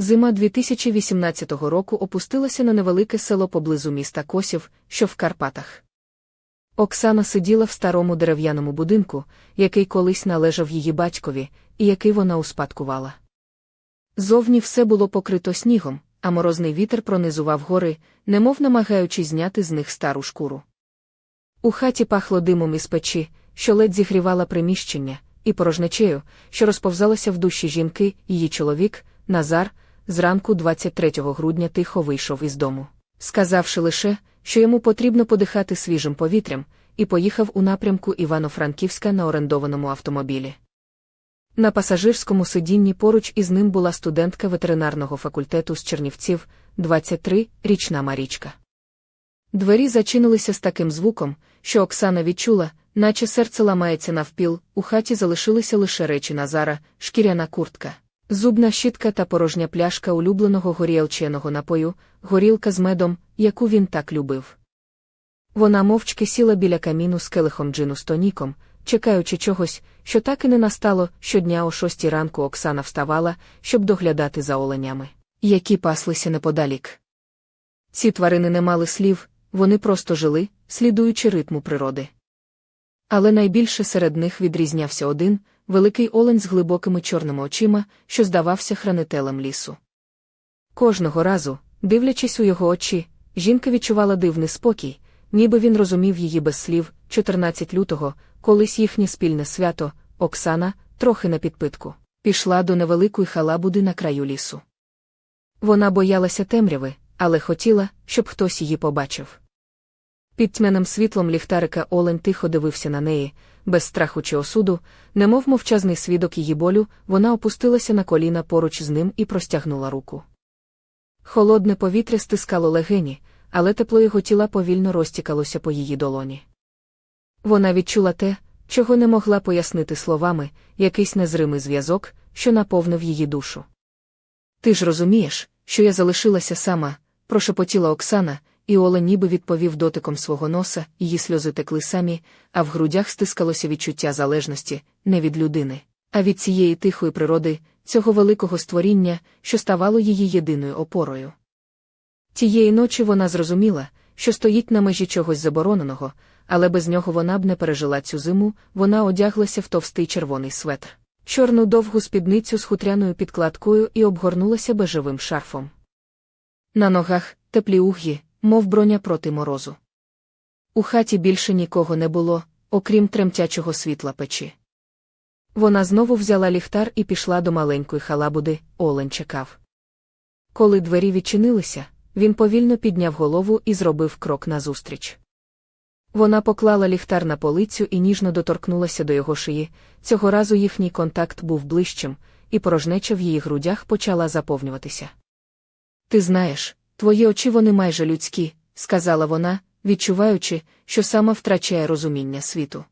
Зима 2018 року опустилася на невелике село поблизу міста Косів, що в Карпатах. Оксана сиділа в старому дерев'яному будинку, який колись належав її батькові, і який вона успадкувала. Зовні все було покрито снігом, а морозний вітер пронизував гори, немов намагаючись зняти з них стару шкуру. У хаті пахло димом із печі, що ледь зігрівала приміщення, і порожнечею, що розповзалася в душі жінки, її чоловік, Назар, зранку 23 грудня тихо вийшов із дому, сказавши лише, що йому потрібно подихати свіжим повітрям, і поїхав у напрямку Івано-Франківська на орендованому автомобілі. На пасажирському сидінні поруч із ним була студентка ветеринарного факультету з Чернівців, 23-річна Марічка. Двері зачинилися з таким звуком, що Оксана відчула, наче серце ламається навпіл, у хаті залишилися лише речі Назара, шкіряна куртка, зубна щітка та порожня пляшка улюбленого горілченого напою, горілка з медом, яку він так любив. Вона мовчки сіла біля каміну з келихом джину з тоніком, чекаючи чогось, що так і не настало, щодня о шостій ранку Оксана вставала, щоб доглядати за оленями, які паслися неподалік. Ці тварини не мали слів, вони просто жили, слідуючи ритму природи. Але найбільше серед них відрізнявся один великий олень з глибокими чорними очима, що здавався хранителем лісу. Кожного разу, дивлячись у його очі, жінка відчувала дивний спокій, ніби він розумів її без слів, 14 лютого, колись їхнє спільне свято, Оксана, трохи на підпитку, пішла до невеликої халабуди на краю лісу. Вона боялася темряви, але хотіла, щоб хтось її побачив. Під тьмяним світлом ліхтарика Олень тихо дивився на неї, без страху чи осуду, немов мовчазний свідок її болю, вона опустилася на коліна поруч з ним і простягнула руку. Холодне повітря стискало легені, але тепло його тіла повільно розтікалося по її долоні. Вона відчула те, чого не могла пояснити словами, якийсь незримий зв'язок, що наповнив її душу. Ти ж розумієш, що я залишилася сама, прошепотіла Оксана, і Оле ніби відповів дотиком свого носа, її сльози текли самі, а в грудях стискалося відчуття залежності, не від людини, а від цієї тихої природи, цього великого створіння, що ставало її єдиною опорою. Тієї ночі вона зрозуміла, що стоїть на межі чогось забороненого, але без нього вона б не пережила цю зиму, вона одяглася в товстий червоний светр, чорну довгу спідницю з хутряною підкладкою і обгорнулася бежевим шарфом. На ногах теплі угі, мов броня проти морозу. У хаті більше нікого не було, окрім тремтячого світла печі. Вона знову взяла ліхтар і пішла до маленької халабуди, Олень чекав. Коли двері відчинилися, він повільно підняв голову і зробив крок назустріч. Вона поклала ліхтар на полицю і ніжно доторкнулася до його шиї. Цього разу їхній контакт був ближчим, і порожнеча в її грудях почала заповнюватися. Ти знаєш, твої очі вони майже людські, сказала вона, відчуваючи, що сама втрачає розуміння світу.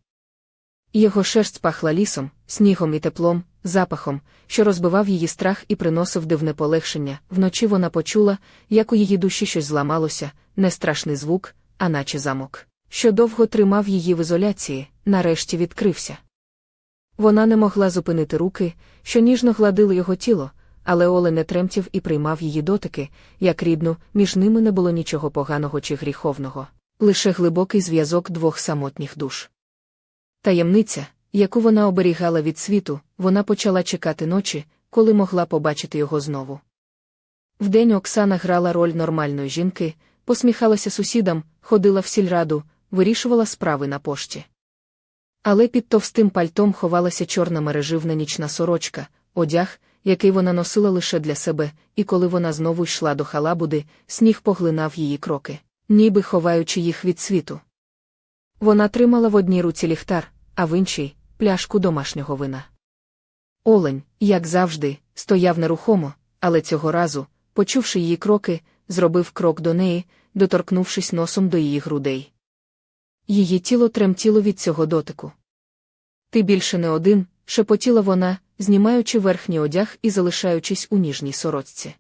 Його шерсть пахла лісом, снігом і теплом, запахом, що розбивав її страх і приносив дивне полегшення. Вночі вона почула, як у її душі щось зламалося, не страшний звук, а наче замок, що довго тримав її в ізоляції, нарешті відкрився. Вона не могла зупинити руки, що ніжно гладили його тіло, але Оле не тремтів і приймав її дотики, як рідну, між ними не було нічого поганого чи гріховного, лише глибокий зв'язок двох самотніх душ. Таємниця, яку вона оберігала від світу, вона почала чекати ночі, коли могла побачити його знову. Вдень Оксана грала роль нормальної жінки, посміхалася сусідам, ходила в сільраду, вирішувала справи на пошті. Але під товстим пальтом ховалася чорна мереживна нічна сорочка, одяг, який вона носила лише для себе, і коли вона знову йшла до халабуди, сніг поглинав її кроки, ніби ховаючи їх від світу. Вона тримала в одній руці ліхтар, а в іншій пляшку домашнього вина. Олень, як завжди, стояв нерухомо, але цього разу, почувши її кроки, зробив крок до неї, доторкнувшись носом до її грудей. Її тіло тремтіло від цього дотику. Ти більше не один, шепотіла вона, знімаючи верхній одяг і залишаючись у ніжній сорочці.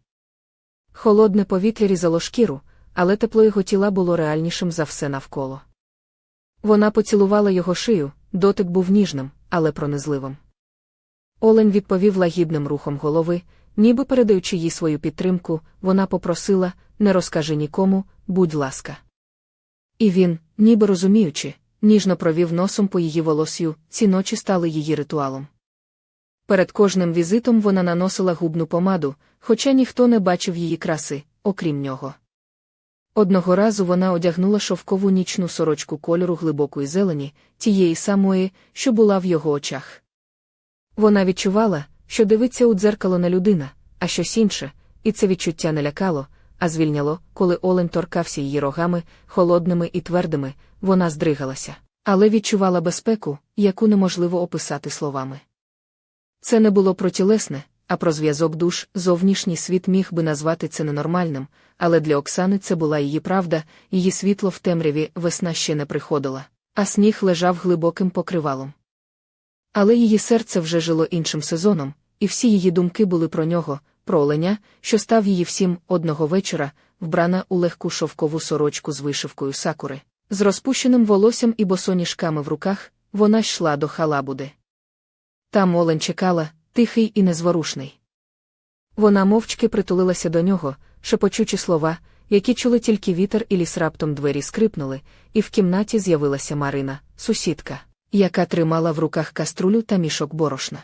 Холодне повітря різало шкіру, але тепло його тіла було реальнішим за все навколо. Вона поцілувала його шию, дотик був ніжним, але пронизливим. Олень відповів лагідним рухом голови, ніби передаючи їй свою підтримку, вона попросила не розкажи нікому, будь ласка. І він, ніби розуміючи, ніжно провів носом по її волосю, ці ночі стали її ритуалом. Перед кожним візитом вона наносила губну помаду, хоча ніхто не бачив її краси, окрім нього. Одного разу вона одягнула шовкову нічну сорочку кольору глибокої зелені, тієї самої, що була в його очах. Вона відчувала, що дивиться у дзеркало на людина, а щось інше, і це відчуття не лякало, а звільняло, коли Олень торкався її рогами, холодними і твердими, вона здригалася, але відчувала безпеку, яку неможливо описати словами. Це не було протилесне, а про зв'язок душ зовнішній світ міг би назвати це ненормальним, але для Оксани це була її правда, її світло в темряві весна ще не приходила, а сніг лежав глибоким покривалом. Але її серце вже жило іншим сезоном, і всі її думки були про нього, про оленя, що став її всім одного вечора, вбрана у легку шовкову сорочку з вишивкою сакури. З розпущеним волоссям і босоніжками в руках вона йшла до халабуди. Там олень чекала, тихий і незворушний. Вона мовчки притулилася до нього, шепочучи слова, які чули тільки вітер і ліс раптом двері скрипнули, і в кімнаті з'явилася Марина, сусідка, яка тримала в руках каструлю та мішок борошна.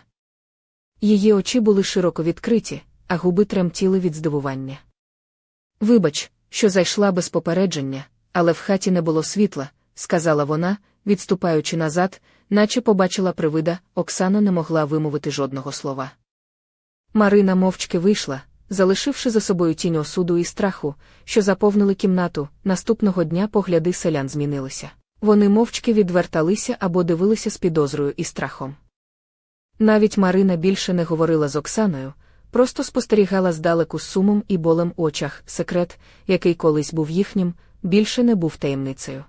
Її очі були широко відкриті, а губи тремтіли від здивування. Вибач, що зайшла без попередження, але в хаті не було світла, сказала вона, відступаючи назад, наче побачила привида, Оксана не могла вимовити жодного слова. Марина мовчки вийшла, залишивши за собою тінь осуду і страху, що заповнили кімнату, наступного дня погляди селян змінилися. Вони мовчки відверталися або дивилися з підозрою і страхом. Навіть Марина більше не говорила з Оксаною, просто спостерігала здалеку сумом і болем у очах секрет, який колись був їхнім, більше не був таємницею.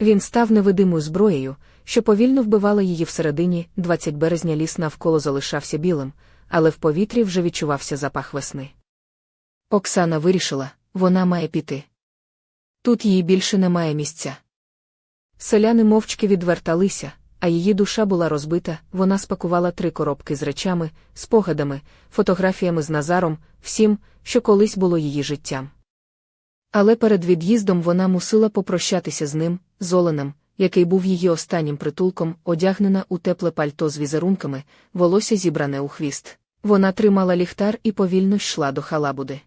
Він став невидимою зброєю, що повільно вбивала її всередині, 20 березня ліс навколо залишався білим, але в повітрі вже відчувався запах весни. Оксана вирішила, вона має піти. Тут їй більше немає місця. Селяни мовчки відверталися, а її душа була розбита, вона спакувала три коробки з речами, спогадами, фотографіями з Назаром, всім, що колись було її життям. Але перед від'їздом вона мусила попрощатися з ним, з Оленем, який був її останнім притулком, одягнена у тепле пальто з візерунками, волосся зібране у хвіст. Вона тримала ліхтар і повільно йшла до халабуди.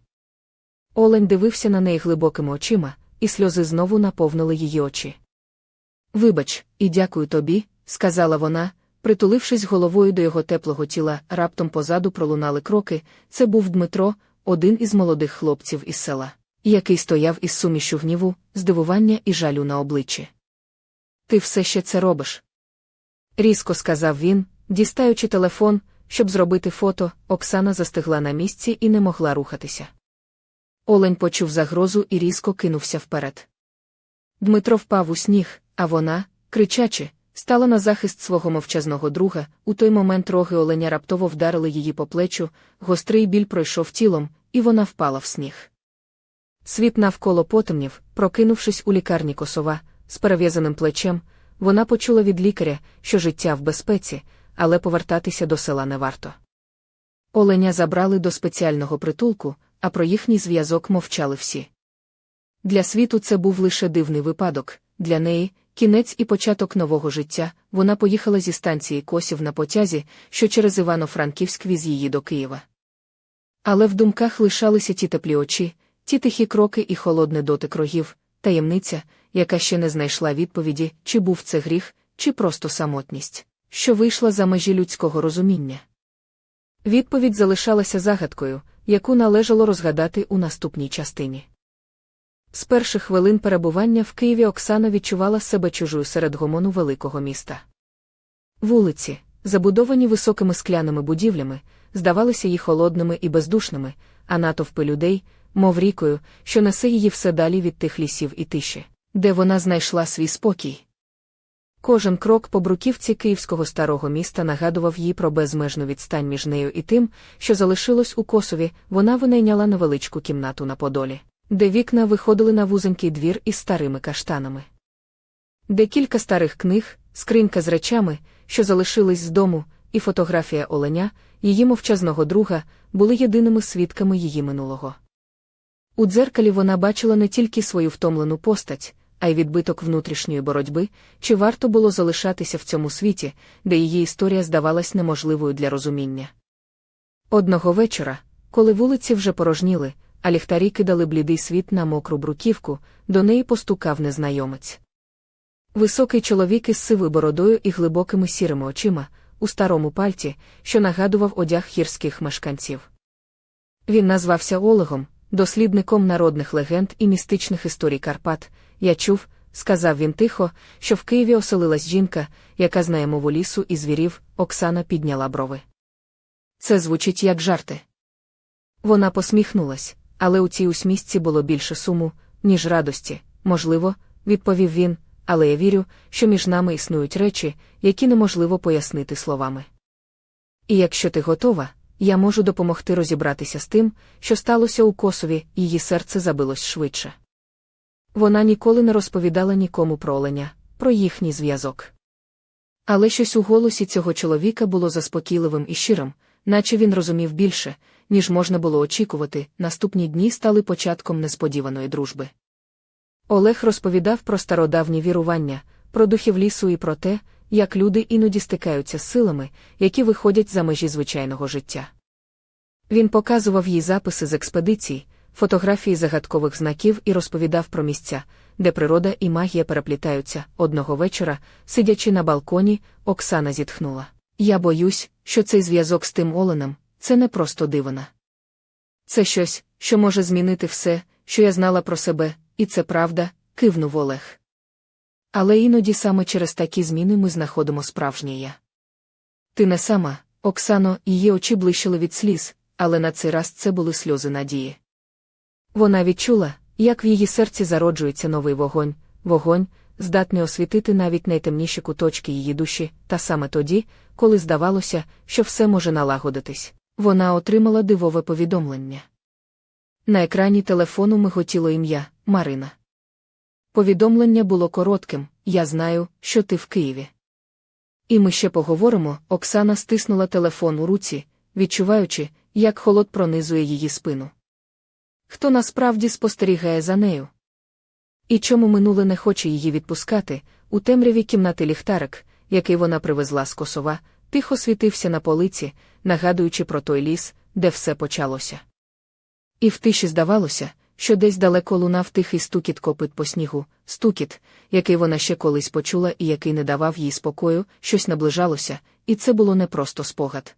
Олень дивився на неї глибокими очима, і сльози знову наповнили її очі. Вибач, і дякую тобі, сказала вона, притулившись головою до його теплого тіла, раптом позаду пролунали кроки. Це був Дмитро, один із молодих хлопців із села, який стояв із сумішю гніву, здивування і жалю на обличчі. Ти все ще це робиш. Різко сказав він, дістаючи телефон, щоб зробити фото, Оксана застигла на місці і не могла рухатися. Олень почув загрозу і різко кинувся вперед. Дмитро впав у сніг, а вона, кричачи, стала на захист свого мовчазного друга. У той момент роги оленя раптово вдарили її по плечу, гострий біль пройшов тілом, і вона впала в сніг. Світ навколо потемнів, прокинувшись у лікарні косова, з перев'язаним плечем, вона почула від лікаря, що життя в безпеці, але повертатися до села не варто. Оленя забрали до спеціального притулку, а про їхній зв'язок мовчали всі. Для світу це був лише дивний випадок, для неї кінець і початок нового життя. Вона поїхала зі станції Косів на потязі, що через Івано-Франківськ віз її до Києва. Але в думках лишалися ті теплі очі, ті тихі кроки і холодний дотик рогів, таємниця, яка ще не знайшла відповіді, чи був це гріх, чи просто самотність, що вийшла за межі людського розуміння. Відповідь залишалася загадкою, яку належало розгадати у наступній частині. З перших хвилин перебування в Києві Оксана відчувала себе чужою серед гомону великого міста. Вулиці, забудовані високими скляними будівлями, здавалися їй холодними і бездушними, а натовпи людей, мов рікою, що несе її все далі від тих лісів і тиші, де вона знайшла свій спокій. Кожен крок по бруківці київського старого міста нагадував їй про безмежну відстань між нею і тим, що залишилось у косові, вона винайняла невеличку кімнату на Подолі, де вікна виходили на вузенький двір із старими каштанами. Декілька старих книг, скринька з речами, що залишились з дому, і фотографія оленя, її мовчазного друга, були єдиними свідками її минулого. У дзеркалі вона бачила не тільки свою втомлену постать, а й відбиток внутрішньої боротьби, чи варто було залишатися в цьому світі, де її історія здавалась неможливою для розуміння. Одного вечора, коли вулиці вже порожніли, а ліхтарі кидали блідий світ на мокру бруківку, до неї постукав незнайомець. Високий чоловік із сивою бородою і глибокими сірими очима, у старому пальті, що нагадував одяг гірських мешканців. Він назвався Олегом, дослідником народних легенд і містичних історій Карпат. Я чув, сказав він тихо, що в Києві оселилась жінка, яка знає мову лісу і звірів, Оксана підняла брови. Це звучить як жарти. Вона посміхнулась, але у цій усмісці було більше суму, ніж радості, можливо, відповів він, але я вірю, що між нами існують речі, які неможливо пояснити словами. І якщо ти готова, я можу допомогти розібратися з тим, що сталося у косові, її серце забилось швидше. Вона ніколи не розповідала нікому про оленя, про їхній зв'язок. Але щось у голосі цього чоловіка було заспокійливим і щирим, наче він розумів більше, ніж можна було очікувати, наступні дні стали початком несподіваної дружби. Олег розповідав про стародавні вірування, про духів лісу і про те, як люди іноді стикаються з силами, які виходять за межі звичайного життя. Він показував їй записи з експедицій, фотографії загадкових знаків і розповідав про місця, де природа і магія переплітаються. Одного вечора, сидячи на балконі, Оксана зітхнула. Я боюсь, що цей зв'язок з тим оленем це не просто дивина. Це щось, що може змінити все, що я знала про себе, і це правда, кивнув Олег. Але іноді саме через такі зміни ми знаходимо справжнє я. Ти не сама, Оксано, її очі блищили від сліз, але на цей раз це були сльози надії. Вона відчула, як в її серці зароджується новий вогонь, вогонь, здатний освітити навіть найтемніші куточки її душі, та саме тоді, коли здавалося, що все може налагодитись, вона отримала дивове повідомлення. На екрані телефону миготіло ім'я Марина. Повідомлення було коротким я знаю, що ти в Києві. І ми ще поговоримо. Оксана стиснула телефон у руці, відчуваючи, як холод пронизує її спину. Хто насправді спостерігає за нею? І чому минуле не хоче її відпускати, у темряві кімнати ліхтарик, який вона привезла з косова, тихо світився на полиці, нагадуючи про той ліс, де все почалося. І в тиші здавалося, що десь далеко лунав тихий стукіт копит по снігу, стукіт, який вона ще колись почула і який не давав їй спокою, щось наближалося, і це було не просто спогад.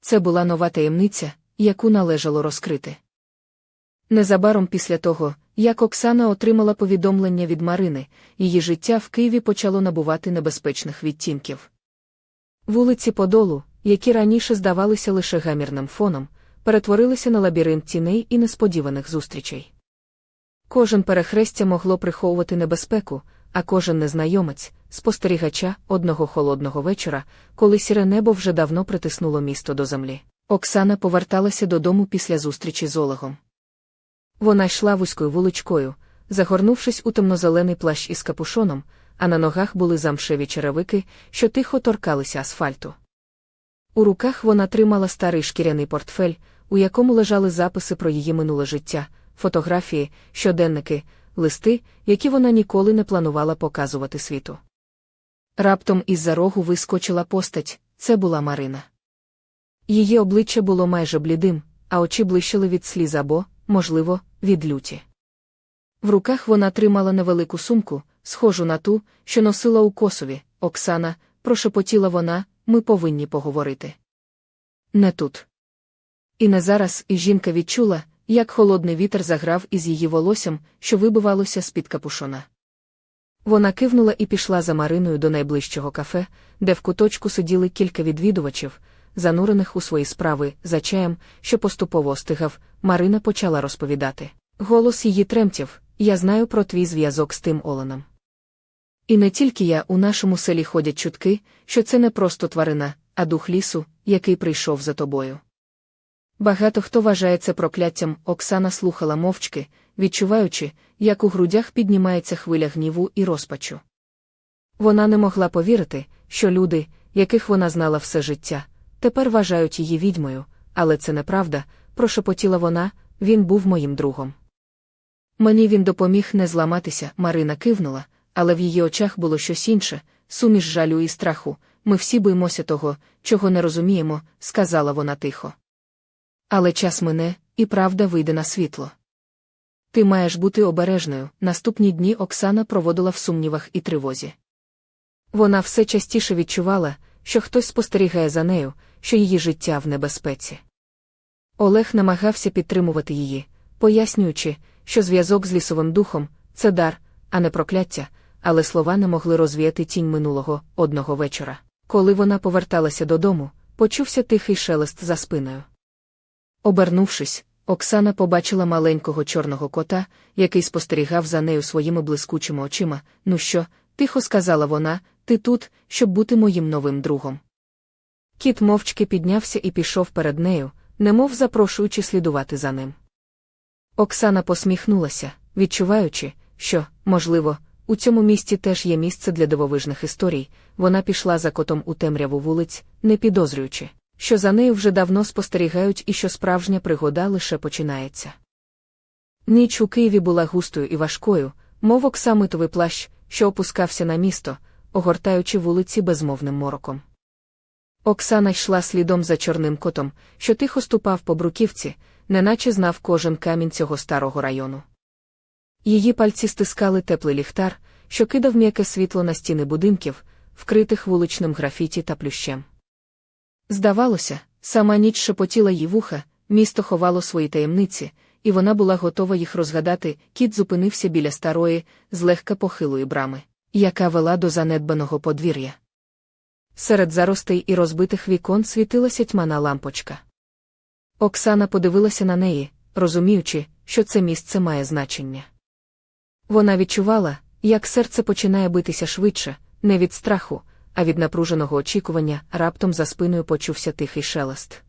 Це була нова таємниця, яку належало розкрити. Незабаром після того, як Оксана отримала повідомлення від Марини, її життя в Києві почало набувати небезпечних відтінків. Вулиці Подолу, які раніше здавалися лише гамірним фоном, перетворилися на лабіринт тіней і несподіваних зустрічей. Кожен перехрестя могло приховувати небезпеку, а кожен незнайомець, спостерігача одного холодного вечора, коли сіре небо вже давно притиснуло місто до землі. Оксана поверталася додому після зустрічі з Олегом. Вона йшла вузькою вуличкою, загорнувшись у темнозелений плащ із капушоном, а на ногах були замшеві черевики, що тихо торкалися асфальту. У руках вона тримала старий шкіряний портфель, у якому лежали записи про її минуле життя, фотографії, щоденники, листи, які вона ніколи не планувала показувати світу. Раптом із-за рогу вискочила постать це була Марина. Її обличчя було майже блідим, а очі блищили від сліз або, можливо, від люті. В руках вона тримала невелику сумку, схожу на ту, що носила у косові. Оксана, прошепотіла вона, ми повинні поговорити. Не тут. І не зараз і жінка відчула, як холодний вітер заграв із її волоссям, що вибивалося з-під капушона. Вона кивнула і пішла за Мариною до найближчого кафе, де в куточку сиділи кілька відвідувачів, занурених у свої справи, за чаєм, що поступово остигав, Марина почала розповідати. Голос її тремтів я знаю про твій зв'язок з тим Оленом. І не тільки я у нашому селі ходять чутки, що це не просто тварина, а дух лісу, який прийшов за тобою. Багато хто вважає це прокляттям, Оксана слухала мовчки, відчуваючи, як у грудях піднімається хвиля гніву і розпачу. Вона не могла повірити, що люди, яких вона знала все життя, тепер вважають її відьмою, але це неправда, прошепотіла вона, він був моїм другом. Мені він допоміг не зламатися, Марина кивнула, але в її очах було щось інше, суміш жалю і страху. Ми всі боїмося того, чого не розуміємо, сказала вона тихо. Але час мине, і правда вийде на світло. Ти маєш бути обережною. Наступні дні Оксана проводила в сумнівах і тривозі. Вона все частіше відчувала, що хтось спостерігає за нею, що її життя в небезпеці. Олег намагався підтримувати її, пояснюючи, що зв'язок з лісовим духом це дар, а не прокляття, але слова не могли розвіяти тінь минулого одного вечора. Коли вона поверталася додому, почувся тихий шелест за спиною. Обернувшись, Оксана побачила маленького чорного кота, який спостерігав за нею своїми блискучими очима. Ну що, тихо сказала вона, ти тут, щоб бути моїм новим другом. Кіт мовчки піднявся і пішов перед нею, немов запрошуючи слідувати за ним. Оксана посміхнулася, відчуваючи, що, можливо, у цьому місті теж є місце для дивовижних історій. Вона пішла за котом у темряву вулиць, не підозрюючи, що за нею вже давно спостерігають і що справжня пригода лише починається. Ніч у Києві була густою і важкою, мов оксамитовий плащ, що опускався на місто, огортаючи вулиці безмовним мороком. Оксана йшла слідом за чорним котом, що тихо ступав по бруківці, неначе знав кожен камінь цього старого району. Її пальці стискали теплий ліхтар, що кидав м'яке світло на стіни будинків, вкритих вуличним графіті та плющем. Здавалося, сама ніч шепотіла їй вуха, місто ховало свої таємниці, і вона була готова їх розгадати. Кіт зупинився біля старої, злегка похилої брами, яка вела до занедбаного подвір'я. Серед заростей і розбитих вікон світилася тьмана лампочка. Оксана подивилася на неї, розуміючи, що це місце має значення. Вона відчувала, як серце починає битися швидше, не від страху, а від напруженого очікування раптом за спиною почувся тихий шелест.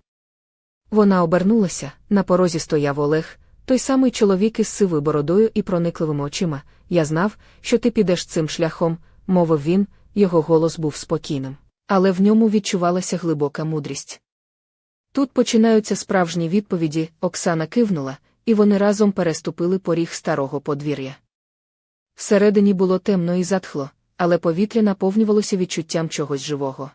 Вона обернулася, на порозі стояв Олег, той самий чоловік із сивою бородою і проникливими очима. Я знав, що ти підеш цим шляхом, мовив він, його голос був спокійним, але в ньому відчувалася глибока мудрість. Тут починаються справжні відповіді, Оксана кивнула, і вони разом переступили поріг старого подвір'я. Всередині було темно і затхло, але повітря наповнювалося відчуттям чогось живого.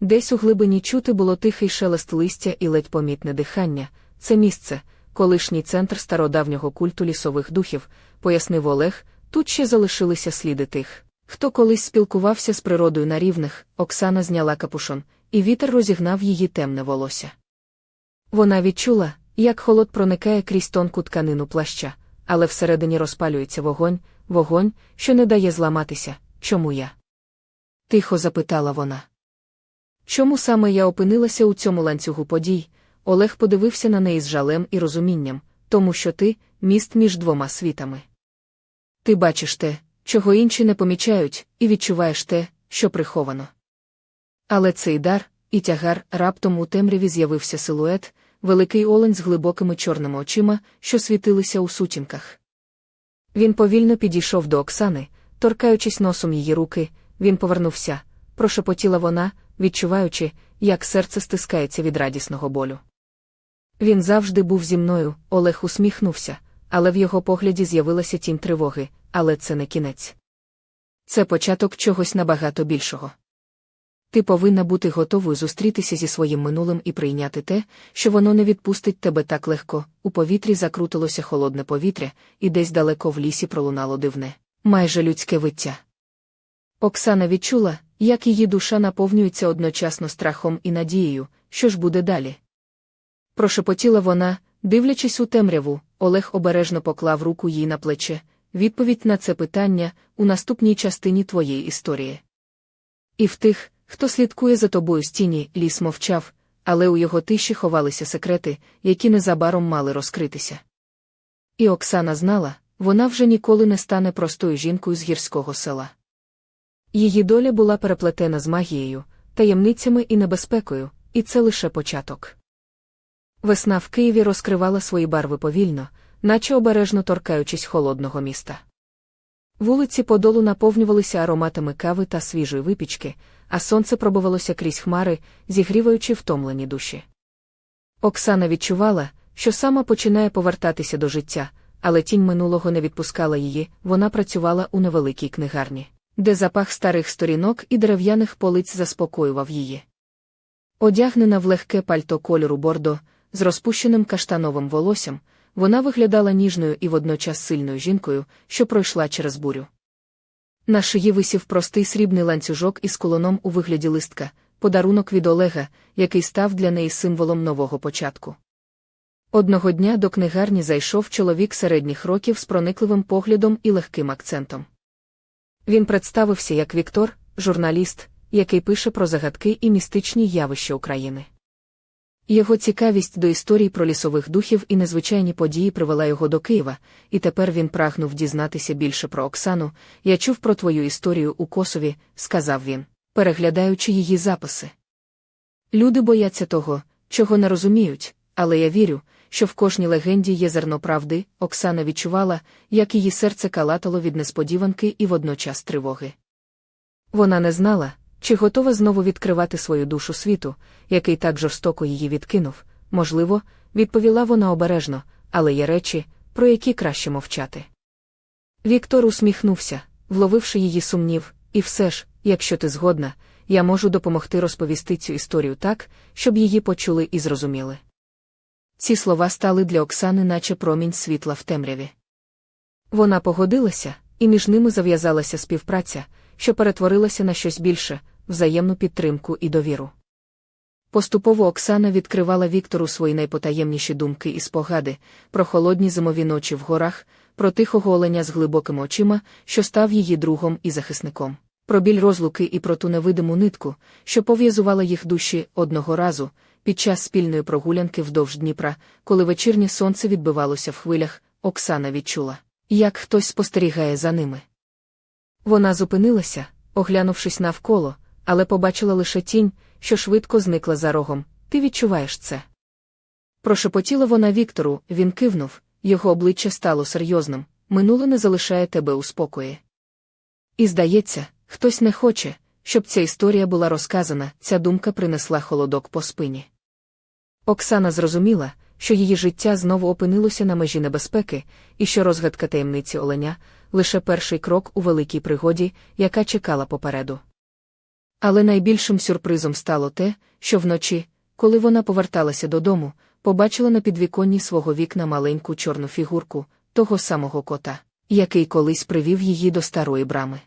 Десь у глибині чути було тихий шелест листя і ледь помітне дихання. Це місце, колишній центр стародавнього культу лісових духів, пояснив Олег, тут ще залишилися сліди тих. Хто колись спілкувався з природою на рівних, Оксана зняла капушон, і вітер розігнав її темне волосся. Вона відчула, як холод проникає крізь тонку тканину плаща, але всередині розпалюється вогонь, вогонь, що не дає зламатися. Чому я? Тихо запитала вона. Чому саме я опинилася у цьому ланцюгу подій? Олег подивився на неї з жалем і розумінням, тому що ти міст між двома світами. Ти бачиш те, чого інші не помічають, і відчуваєш те, що приховано. Але цей дар, і тягар раптом у темряві з'явився силует, великий олень з глибокими чорними очима, що світилися у сутінках. Він повільно підійшов до Оксани, торкаючись носом її руки, він повернувся, прошепотіла вона, відчуваючи, як серце стискається від радісного болю. Він завжди був зі мною, Олег усміхнувся, але в його погляді з'явилася тінь тривоги, але це не кінець. Це початок чогось набагато більшого. Ти повинна бути готовою зустрітися зі своїм минулим і прийняти те, що воно не відпустить тебе так легко. У повітрі закрутилося холодне повітря, і десь далеко в лісі пролунало дивне, майже людське виття. Оксана відчула, як її душа наповнюється одночасно страхом і надією, що ж буде далі. Прошепотіла вона, дивлячись у темряву, Олег обережно поклав руку їй на плече. Відповідь на це питання у наступній частині твоєї історії. І в тих, Хто слідкує за тобою з тіні, ліс мовчав, але у його тиші ховалися секрети, які незабаром мали розкритися. І Оксана знала, вона вже ніколи не стане простою жінкою з гірського села. Її доля була переплетена з магією, таємницями і небезпекою, і це лише початок. Весна в Києві розкривала свої барви повільно, наче обережно торкаючись холодного міста. Вулиці подолу наповнювалися ароматами кави та свіжої випічки, а сонце пробивалося крізь хмари, зігріваючи втомлені душі. Оксана відчувала, що сама починає повертатися до життя, але тінь минулого не відпускала її, вона працювала у невеликій книгарні, де запах старих сторінок і дерев'яних полиць заспокоював її. Одягнена в легке пальто кольору бордо, з розпущеним каштановим волоссям, вона виглядала ніжною і водночас сильною жінкою, що пройшла через бурю. На шиї висів простий срібний ланцюжок із кулоном у вигляді листка, подарунок від Олега, який став для неї символом нового початку. Одного дня до книгарні зайшов чоловік середніх років з проникливим поглядом і легким акцентом. Він представився як Віктор, журналіст, який пише про загадки і містичні явища України. Його цікавість до історій про лісових духів і незвичайні події привела його до Києва, і тепер він прагнув дізнатися більше про Оксану. Я чув про твою історію у Косові, сказав він, переглядаючи її записи. Люди бояться того, чого не розуміють, але я вірю, що в кожній легенді є зерно правди. Оксана відчувала, як її серце калатало від несподіванки і водночас тривоги. Вона не знала, чи готова знову відкривати свою душу світу, який так жорстоко її відкинув? Можливо, відповіла вона обережно, але є речі, про які краще мовчати. Віктор усміхнувся, вловивши її сумнів, і все ж, якщо ти згодна, я можу допомогти розповісти цю історію так, щоб її почули і зрозуміли. Ці слова стали для Оксани, наче промінь світла в темряві. Вона погодилася, і між ними зав'язалася співпраця, що перетворилася на щось більше, взаємну підтримку і довіру. Поступово Оксана відкривала Віктору свої найпотаємніші думки і спогади про холодні зимові ночі в горах, про тихого оленя з глибокими очима, що став її другом і захисником, про біль розлуки і про ту невидиму нитку, що пов'язувала їх душі одного разу, під час спільної прогулянки вдовж Дніпра, коли вечірнє сонце відбивалося в хвилях, Оксана відчула, як хтось спостерігає за ними. Вона зупинилася, оглянувшись навколо, але побачила лише тінь, що швидко зникла за рогом. Ти відчуваєш це. Прошепотіла вона Віктору, він кивнув, його обличчя стало серйозним, минуле не залишає тебе у спокої. І здається, хтось не хоче, щоб ця історія була розказана, ця думка принесла холодок по спині. Оксана зрозуміла, що її життя знову опинилося на межі небезпеки, і що розгадка таємниці оленя лише перший крок у великій пригоді, яка чекала попереду. Але найбільшим сюрпризом стало те, що вночі, коли вона поверталася додому, побачила на підвіконні свого вікна маленьку чорну фігурку, того самого кота, який колись привів її до старої брами.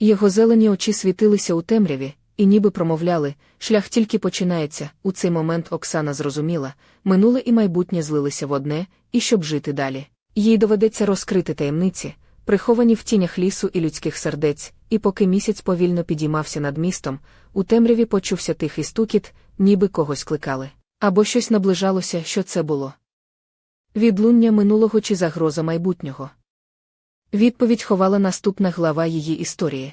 Його зелені очі світилися у темряві, і ніби промовляли, шлях тільки починається. У цей момент Оксана зрозуміла, минуле і майбутнє злилися в одне, і щоб жити далі. Їй доведеться розкрити таємниці, приховані в тінях лісу і людських сердець, і поки місяць повільно підіймався над містом, у темряві почувся тихий стукіт, ніби когось кликали. Або щось наближалося, що це було. Відлуння минулого чи загроза майбутнього. Відповідь ховала наступна глава її історії.